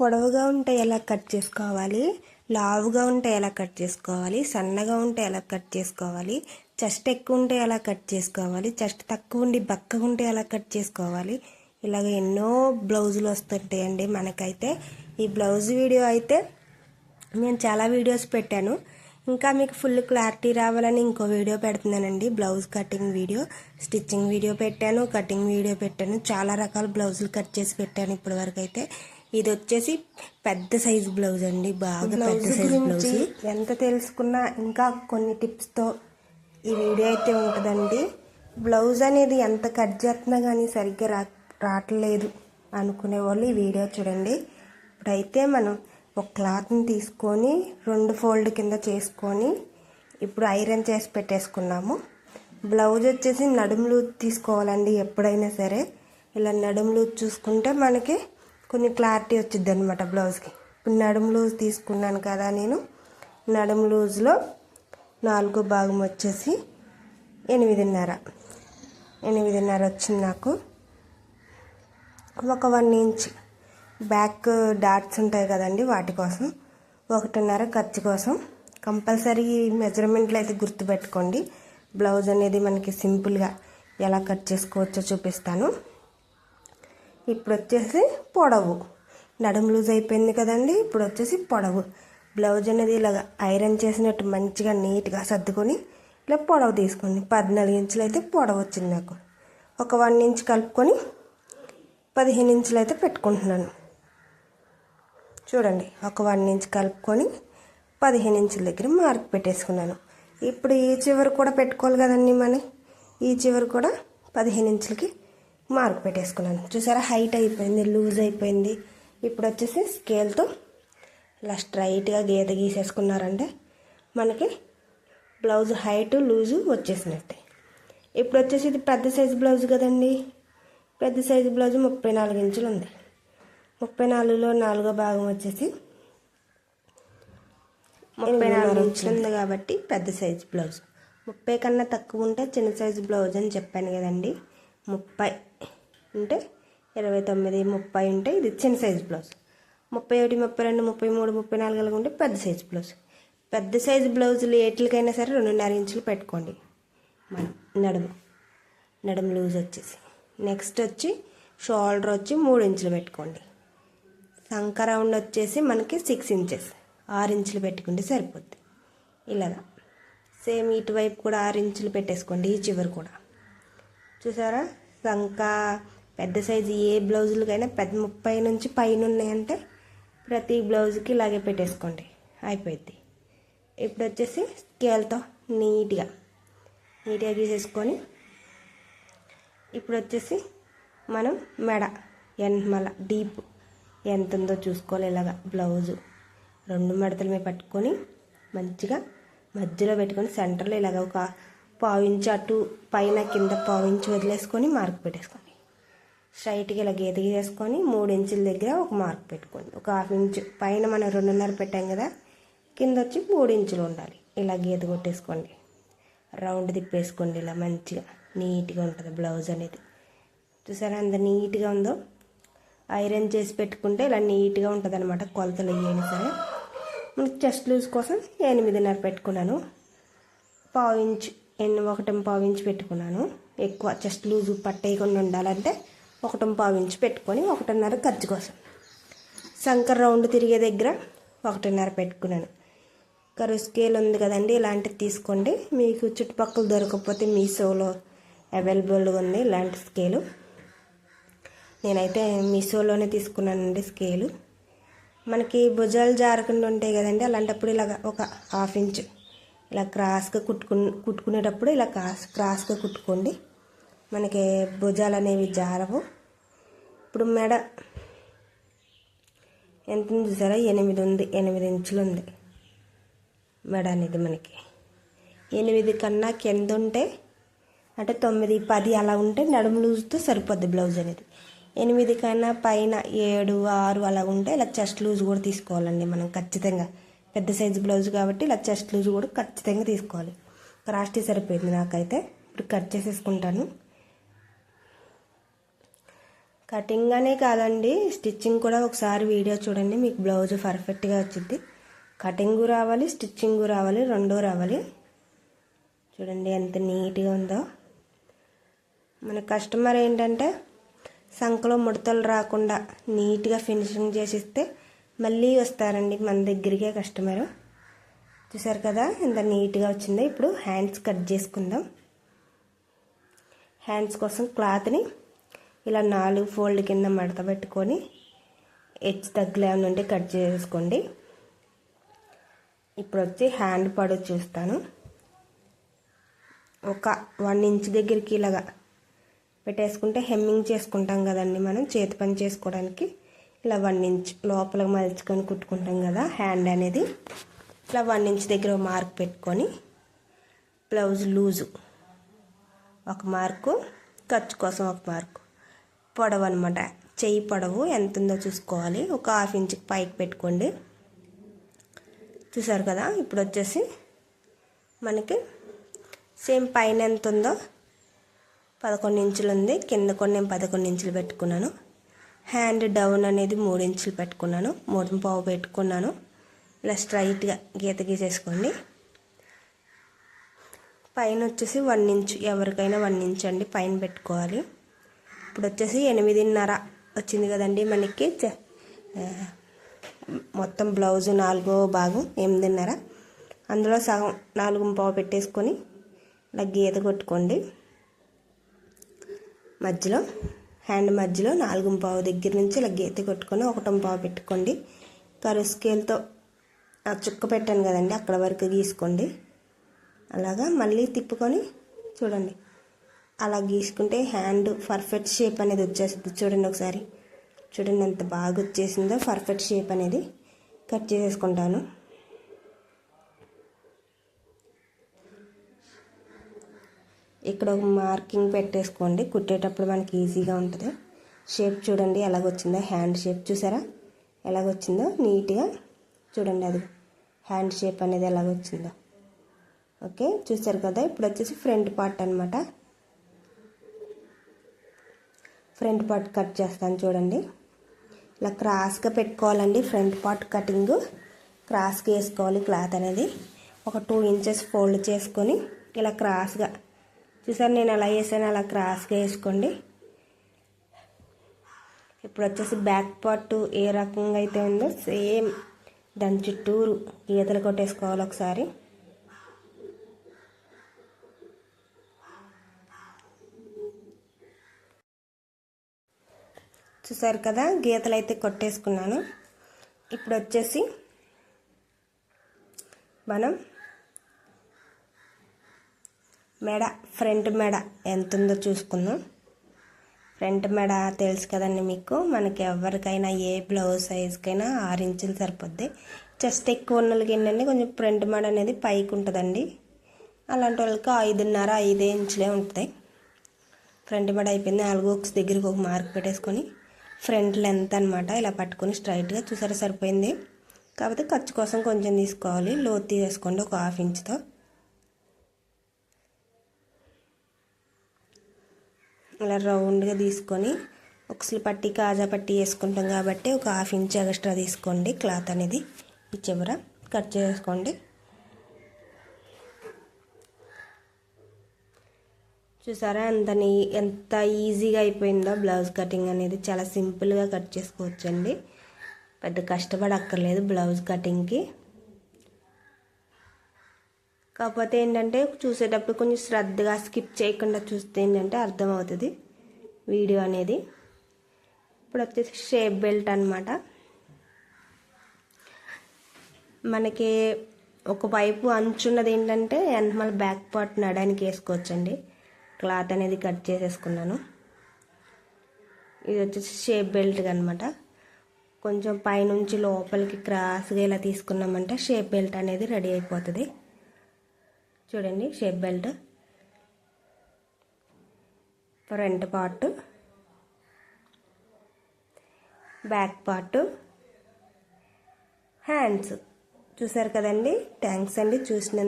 పొడవుగా ఉంటే ఎలా కట్ చేసుకోవాలి? లావుగా ఉంటే ఎలా కట్ చేసుకోవాలి? సన్నగా ఉంటే ఎలా కట్ చేసుకోవాలి? చెస్ట్ ఎక్కువ ఉంటే ఎలా కట్ చేసుకోవాలి? చెస్ట్ తక్కువ ఉండి బక్కగా ఉంటే ఎలా కట్ చేసుకోవాలి? ఇలాగ ఎన్నో బ్లౌజులు వస్తుంటాయండి మనకైతే. ఈ బ్లౌజ్ వీడియో అయితే నేను చాలా వీడియోస్ పెట్టాను. ఇంకా మీకు ఫుల్ క్లారిటీ రావాలని ఇంకో వీడియో పెడుతున్నానండి. Blouse cutting video stitching video పెట్టాను కటింగ్ వీడియో పెట్టాను. చాలా రకాల బ్లౌజులు కట్ చేసి పెట్టాను ఇప్పటివరకు అయితే. ఇది వచ్చేసి పెద్ద సైజు బ్లౌజ్ అండి. బాగా పెద్ద సైజు బ్లౌజ్. ఎంత తెలుసుకున్నా ఇంకా కొన్ని టిప్స్తో ఈ వీడియో అయితే ఉంటుందండి. బ్లౌజ్ అనేది ఎంత కట్ చేస్తున్నా కానీ సరిగ్గా రా రావట్లేదు అనుకునే వాళ్ళు ఈ వీడియో చూడండి. ఇప్పుడైతే మనం ఒక క్లాత్ని తీసుకొని రెండు ఫోల్డ్ కింద చేసుకొని ఇప్పుడు ఐరన్ చేసి పెట్టేసుకున్నాము. బ్లౌజ్ వచ్చేసి నడుము లూజ్ తీసుకోవాలండి ఎప్పుడైనా సరే. ఇలా నడుము లూజ్ చూసుకుంటే మనకి కొన్ని క్లారిటీ వచ్చింది అనమాట బ్లౌజ్కి ఇప్పుడు నడుము లూజ్ తీసుకున్నాను కదా నేను. నడుము లూజ్లో నాలుగో భాగం వచ్చేసి ఎనిమిదిన్నర. ఎనిమిదిన్నర వచ్చింది నాకు. ఒక వన్ ఇంచ్ బ్యాక్ డాట్స్ ఉంటాయి కదండి వాటి కోసం. ఒకటిన్నర ఖర్చు కోసం. కంపల్సరీ మెజర్మెంట్లు అయితే గుర్తుపెట్టుకోండి. బ్లౌజ్ అనేది మనకి సింపుల్గా ఎలా కట్ చేసుకోవచ్చో చూపిస్తాను. ఇప్పుడు వచ్చేసి పొడవు. నడుము లూజ్ అయిపోయింది కదండి ఇప్పుడు వచ్చేసి పొడవు. బ్లౌజ్ అనేది ఇలాగ ఐరన్ చేసినట్టు మంచిగా నీట్గా సర్దుకొని ఇలా పొడవు తీసుకోండి. పద్నాలుగు ఇంచులు అయితే పొడవు వచ్చింది నాకు. ఒక వన్ ఇంచ్ కలుపుకొని పదిహేను ఇంచులు అయితే పెట్టుకుంటున్నాను. చూడండి ఒక వన్ ఇంచ్ కలుపుకొని పదిహేను ఇంచుల దగ్గర మార్క్ పెట్టేసుకున్నాను. ఇప్పుడు ఈ చివరి కూడా పెట్టుకోవాలి కదండి మనం ఈ చివరి కూడా పదిహేను ఇంచులకి మార్క్ పెట్టేసుకున్నాను. చూసారా? హైట్ అయిపోయింది లూజ్ అయిపోయింది. ఇప్పుడు వచ్చేసి స్కేల్తో ఇలా స్ట్రైట్గా గీత గీసేసుకున్నారంటే మనకి బ్లౌజ్ హైట్ లూజు వచ్చేసినట్టే. ఇప్పుడు వచ్చేసి ఇది పెద్ద సైజు బ్లౌజ్ కదండి. పెద్ద సైజు బ్లౌజ్ ముప్పై నాలుగు ఇంచులు ఉంది. ముప్పై నాలుగులో నాలుగో భాగం వచ్చేసి ముప్పై నాలుగు ఇంచులు ఉంది కాబట్టి పెద్ద సైజు బ్లౌజ్. ముప్పై కన్నా తక్కువ ఉంటే చిన్న సైజు బ్లౌజ్ అని చెప్పాను కదండి. ముప్పై ఉంటే ఇరవై తొమ్మిది ముప్పై ఉంటే ఇది చిన్న సైజు బ్లౌజ్ ముప్పై ఒకటి ముప్పై రెండు ముప్పై మూడు ముప్పై నాలుగు అలాగ ఉంటే పెద్ద సైజు బ్లౌజ్ పెద్ద సైజు బ్లౌజులు ఏట్లకైనా సరే రెండున్నర ఇంచులు పెట్టుకోండి. మనం నడుము. నడుము లూజ్ వచ్చేసి. నెక్స్ట్ వచ్చి షోల్డర్ వచ్చి మూడు ఇంచులు పెట్టుకోండి. సంక రౌండ్ వచ్చేసి మనకి సిక్స్ ఇంచెస్ ఆరు ఇంచులు పెట్టుకుంటే సరిపోద్ది. ఇలాగా. సేమ్ ఇటువైపు కూడా ఆరు ఇంచులు పెట్టేసుకోండి ఈ చివరి కూడా. చూసారా? సంక పెద్ద సైజు ఏ బ్లౌజులకైనా పెద్ద ముప్పై నుంచి పైన ఉన్నాయంటే ప్రతి బ్లౌజ్కి ఇలాగే పెట్టేసుకోండి. అయిపోయింది. ఇప్పుడు వచ్చేసి స్కేల్తో నీట్గా నీట్గా గీసేసుకొని ఇప్పుడు వచ్చేసి మనం మెడ మల డీప్ ఎంత ఉందో చూసుకోవాలి ఇలాగా బ్లౌజు. రెండు మెడతల మీద పట్టుకొని మంచిగా మధ్యలో పెట్టుకొని సెంటర్లో ఇలాగ ఒక పావు ఇంచు అటు పైన కింద పావించి వదిలేసుకొని మార్క్ పెట్టేసుకోండి. స్ట్రైట్గా ఇలా గీత గీసేసుకొని మూడు ఇంచుల దగ్గర ఒక మార్క్ పెట్టుకోండి. ఒక హాఫ్ ఇంచు పైన మనం రెండున్నర పెట్టాం కదా కింద వచ్చి మూడు ఇంచులు ఉండాలి. ఇలా గీత కొట్టేసుకోండి. రౌండ్ తిప్పేసుకోండి ఇలా మంచిగా. నీట్గా ఉంటుంది బ్లౌజ్ అనేది. చూసారా అంత నీట్గా ఉందో? ఐరన్ చేసి పెట్టుకుంటే ఇలా నీట్గా ఉంటుంది అనమాట కొలతలు వేయని సరే. మనకి చెస్ట్ లూజ్ కోసం ఎనిమిదిన్నర పెట్టుకున్నాను. పావు ఇంచ్ ఎన్ని ఒకటి పావు ఇంచ్ పెట్టుకున్నాను. ఎక్కువ చెస్ట్ లూజ్ పట్టేయకుండా ఉండాలంటే ఒకటి పావు పెట్టుకొని ఒకటిన్నర ఖర్చు కోసం. శంకర్ రౌండ్ తిరిగే దగ్గర ఒకటిన్నర పెట్టుకున్నాను. కరువు స్కేల్ ఉంది కదండి ఇలాంటిది తీసుకోండి. మీకు చుట్టుపక్కల దొరకకపోతే మీషోలో అవైలబుల్గా ఉంది ఇలాంటి స్కేలు. నేనైతే మీషోలోనే తీసుకున్నానండి స్కేలు. మనకి భుజాలు జారకుండా ఉంటాయి కదండి అలాంటప్పుడు ఇలాగ ఒక హాఫ్ ఇంచ్ ఇలా క్రాస్గా కుట్టుకు కుట్టుకునేటప్పుడు ఇలా క్రాస్ క్రాస్గా కుట్టుకోండి. మనకి భుజాలు అనేవి జారవు. ఇప్పుడు మెడ ఎంత చూసారా ఎనిమిది ఉంది. ఎనిమిది ఇంచులు ఉంది మెడ అనేది మనకి. ఎనిమిది కన్నా కింద ఉంటే అంటే తొమ్మిది పది అలా ఉంటే నడుము లూజ్తో సరిపోద్ది బ్లౌజ్ అనేది. ఎనిమిది కన్నా పైన ఏడు ఆరు అలా ఉంటే ఇలా చెస్ట్ లూజ్ కూడా తీసుకోవాలండి మనం ఖచ్చితంగా. పెద్ద సైజు బ్లౌజ్ కాబట్టి ఇలా చెస్ట్ లూజ్ కూడా ఖచ్చితంగా తీసుకోవాలి. క్రాస్టీ సరిపోయింది నాకైతే. ఇప్పుడు కట్ చేసేసుకుంటాను. కటింగ్ అనే కాదండి స్టిచ్చింగ్ కూడా ఒకసారి వీడియో చూడండి మీకు బ్లౌజ్ పర్ఫెక్ట్గా వచ్చింది కటింగ్ రావాలి స్టిచ్చింగ్ రావాలి రెండూ రావాలి. చూడండి ఎంత నీట్గా ఉందో. మన కస్టమర్ ఏంటంటే సంఖలో ముడతలు రాకుండా నీట్గా ఫినిషింగ్ చేసిస్తే మళ్ళీ వస్తారండి మన దగ్గరికే కస్టమరు. చూసారు కదా ఎంత నీట్గా వచ్చిందో. ఇప్పుడు హ్యాండ్స్ కట్ చేసుకుందాం. హ్యాండ్స్ కోసం క్లాత్ని ఇలా నాలుగు ఫోల్డ్ కింద మడత పెట్టుకొని హెచ్ తగ్గులే నుండి కట్ చేసుకోండి. ఇప్పుడు వచ్చి హ్యాండ్ పడు చూస్తాను. ఒక వన్ ఇంచ్ దగ్గరికి ఇలాగా పెట్టేసుకుంటే హెమ్మింగ్ చేసుకుంటాం కదండి మనం చేతి పని చేసుకోవడానికి. ఇలా వన్ ఇంచ్ లోపల మలుచుకొని కుట్టుకుంటాం కదా హ్యాండ్ అనేది. ఇట్లా వన్ ఇంచ్ దగ్గర మార్క్ పెట్టుకొని బ్లౌజ్ లూజు ఒక మార్కు ఖర్చు కోసం ఒక మార్కు. పొడవు అనమాట చెయ్యి పొడవు ఎంత ఉందో చూసుకోవాలి. ఒక హాఫ్ ఇంచ్కి పైకి పెట్టుకోండి. చూసారు కదా? ఇప్పుడు వచ్చేసి మనకి సేమ్ పైన ఎంత ఉందో పదకొండు ఇంచులు ఉంది. కింద కొన్ని నేను పదకొండు ఇంచులు పెట్టుకున్నాను. హ్యాండ్ డౌన్ అనేది మూడు ఇంచులు పెట్టుకున్నాను. మూడు పావు పెట్టుకున్నాను. ఇలా స్ట్రైట్గా గీత గీసేసుకోండి. పైన వచ్చేసి వన్ ఇంచ్ ఎవరికైనా వన్ ఇంచ్ అండి పైన పెట్టుకోవాలి. ఇప్పుడు వచ్చేసి ఎనిమిదిన్నర వచ్చింది కదండి మనకి. మొత్తం బ్లౌజ్ నాలుగో భాగం ఎనిమిదిన్నర. అందులో సగం నాలుగు పావు పెట్టేసుకొని ఇలా గీత కొట్టుకోండి. మధ్యలో హ్యాండ్ మధ్యలో నాలుగు పావు దగ్గర నుంచి ఇలా గీత కొట్టుకొని ఒకటం పావు పెట్టుకోండి. కరు స్కేల్తో ఆ చుక్క పెట్టాను కదండి అక్కడ వరకు గీసుకోండి. అలాగా మళ్ళీ తిప్పుకొని చూడండి. అలా గీసుకుంటే హ్యాండ్ పర్ఫెక్ట్ షేప్ అనేది వచ్చేస్తుంది చూడండి ఒకసారి. చూడండి ఎంత బాగా వచ్చేసిందో పర్ఫెక్ట్ షేప్ అనేది కట్ చేసేసుకుంటాను. ఇక్కడ ఒక మార్కింగ్ పెట్టేసుకోండి. కుట్టేటప్పుడు మనకి ఈజీగా ఉంటుంది. షేప్ చూడండి ఎలాగొచ్చిందో హ్యాండ్ షేప్ చూసారా? ఎలాగొచ్చిందో నీట్గా చూడండి అది. హ్యాండ్ షేప్ అనేది ఎలాగొచ్చిందో ఓకే? చూసారు కదా? ఇప్పుడు వచ్చేసి ఫ్రంట్ పార్ట్ అనమాట ఫ్రంట్ పార్ట్ కట్ చేస్తాను చూడండి. ఇలా క్రాస్గా పెట్టుకోవాలండి ఫ్రంట్ పార్ట్ కటింగ్. క్రాస్గా వేసుకోవాలి క్లాత్ అనేది. ఒక టూ ఇంచెస్ ఫోల్డ్ చేసుకొని ఇలా క్రాస్గా. చూసారు నేను ఎలా వేసాను అలా క్రాస్గా వేసుకోండి. ఇప్పుడు వచ్చేసి బ్యాక్ పార్ట్ ఏ రకంగా అయితే ఉందో సేమ్. దాని చుట్టూరు గీతలు కొట్టేసుకోవాలి ఒకసారి. చూసారు కదా గీతలు అయితే కొట్టేసుకున్నాను. ఇప్పుడు వచ్చేసి మనం మెడ ఫ్రంట్ మెడ ఎంత ఉందో చూసుకుందాం. ఫ్రంట్ మెడ తెలుసు కదండి మీకు మనకి ఎవరికైనా ఏ బ్లౌజ్ సైజుకైనా ఆరు ఇంచులు సరిపోద్ది. చెస్ట్ ఎక్కువ ఉన్న వాళ్ళకి ఏంటంటే కొంచెం ఫ్రంట్ మెడ అనేది పైకి ఉంటుందండి. అలాంటి వాళ్ళకి ఐదున్నర ఐదే ఇంచులే ఉంటాయి ఫ్రంట్ మెడ అయిపోయింది నాలుగు ఒక దగ్గరికి ఒక మార్క్ పెట్టేసుకొని ఫ్రంట్ లెంత్ అనమాట ఇలా పట్టుకొని స్ట్రైట్గా చూసారా? సరిపోయింది. కాకపోతే ఖర్చు కోసం కొంచెం తీసుకోవాలి. లోతు తీసేసుకోండి ఒక హాఫ్ ఇంచ్తో ఇలా రౌండ్గా తీసుకొని ఒకసారి పట్టి కాజా పట్టి వేసుకుంటాం కాబట్టి ఒక హాఫ్ ఇంచ్ ఎక్స్ట్రా తీసుకోండి క్లాత్ అనేది. ఈ చివర కట్ చేసుకోండి. చూసారా? ఎంత ఎంత ఈజీగా అయిపోయిందో బ్లౌజ్ కటింగ్ అనేది చాలా సింపుల్గా కట్ చేసుకోవచ్చండి. పెద్ద కష్టపడక్కర్లేదు బ్లౌజ్ కటింగ్కి. కాకపోతే ఏంటంటే చూసేటప్పుడు కొంచెం శ్రద్ధగా స్కిప్ చేయకుండా చూస్తే ఏంటంటే అర్థమవుతుంది వీడియో అనేది. ఇప్పుడు వచ్చేసి షేప్ బెల్ట్ అనమాట మనకి ఒక వైపు అంచున్నది ఏంటంటే వెనకమల బ్యాక్ పార్ట్ నడానికి వేసుకోవచ్చండి. క్లాత్ అనేది కట్ చేసేసుకున్నాను. ఇది వచ్చేసి షేప్ బెల్ట్ అనమాట కొంచెం పైనుంచి లోపలికి క్రాస్గా ఇలా తీసుకున్నామంటే షేప్ బెల్ట్ అనేది రెడీ అయిపోతుంది. చూడండి shape belt. Front part. Back part. Hands. చూసారు కదండి? థ్యాంక్స్ అండి. చూసిన